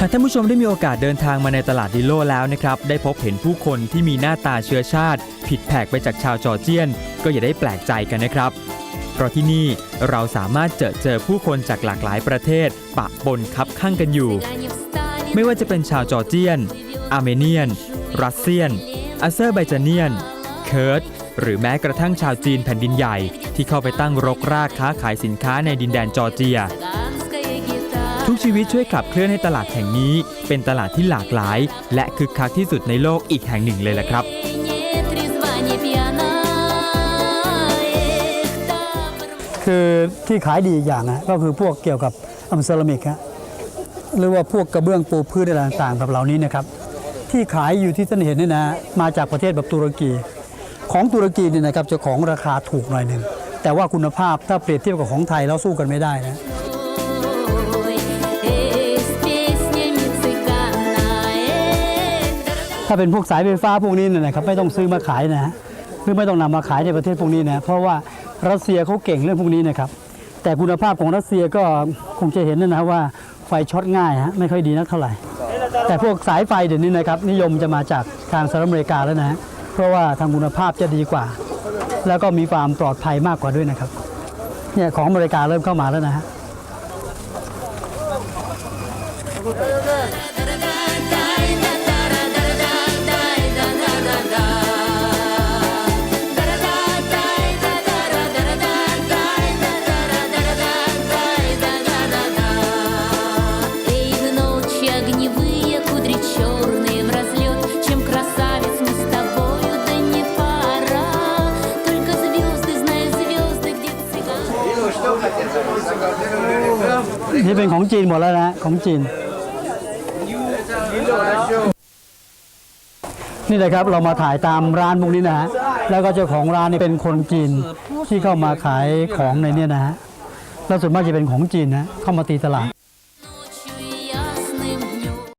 หากท่านผู้ชมได้มีโอกาสเดินทางมาในตลาดดิโลแล้วนะครับ ได้พบเห็นผู้คนที่มีหน้าตาเชื้อชาติ ผิดแผกไปจากชาวจอร์เจียน ก็อย่าได้แปลกใจกันนะครับ เพราะที่นี่เราสามารถเจอเจอผู้คนจากหลากหลายประเทศ ปะปนคับข้างกันอยู่ ไม่ว่าจะเป็นชาวจอร์เจียน อาร์เมเนียน รัสเซียน อาเซอร์ไบจาเนียน เคิร์ดหรือแม้กระทั่งชาวจีนแผ่นดินใหญ่ ที่เข้าไปตั้งรกรากค้าขายสินค้าในดินแดนจอร์เจีย ชีวิตช่วยขับเคลื่อนให้ตลาดแห่งนี้ เป็นตลาดที่หลากหลาย และคึกคักที่สุดในโลกอีกแห่งหนึ่งเลยละครับ คือที่ขายดีอีกอย่างนะก็คือพวกเกี่ยวกับอัมเซรามิกฮะหรือว่าพวกกระเบื้องปูพื้นอะไรต่างๆแบบเหล่านี้นะครับ ที่ขายอยู่ที่ท่านเห็นนี่นะมาจากประเทศแบบตุรกี ของตุรกีเนี่ยนะครับจะของราคาถูกหน่อยหนึ่งแต่ว่าคุณภาพถ้าเปรียบเทียบกับของไทยแล้วสู้กันไม่ได้นะ ถ้าเป็นพวกสายไฟฟ้าพวกนี้นะครับไม่ต้องซื้อมาขายนะฮะหรือไม่ต้องนำมาขายในประเทศพวกนี้นะเพราะว่ารัสเซียเขาเก่งเรื่องพวกนี้นะครับแต่คุณภาพของรัสเซียก็คงจะเห็นนะนะว่าไฟช็อตง่ายฮะไม่ค่อยดีนักเท่าไหร่ แต่พวกสายไฟเดี๋ยวนี้นะครับนิยมจะมาจากทางสหรัฐอเมริกาแล้วนะฮะเพราะว่าทางคุณภาพจะดีกว่า แล้วก็มีความปลอดภัยมากกว่าด้วยนะครับเนี่ยของอเมริกาเริ่มเข้ามาแล้วนะฮะ นี่เป็นของจีนหมดแล้วนะของจีน นี่นะครับเรามาถ่ายตามร้านพวกนี้นะฮะแล้วก็เจ้าของร้านนี่เป็นคนจีนที่เข้ามาขายของในเนี่ยนะฮะแล้วส่วนมากจะเป็นของจีนนะเข้ามาตีตลาด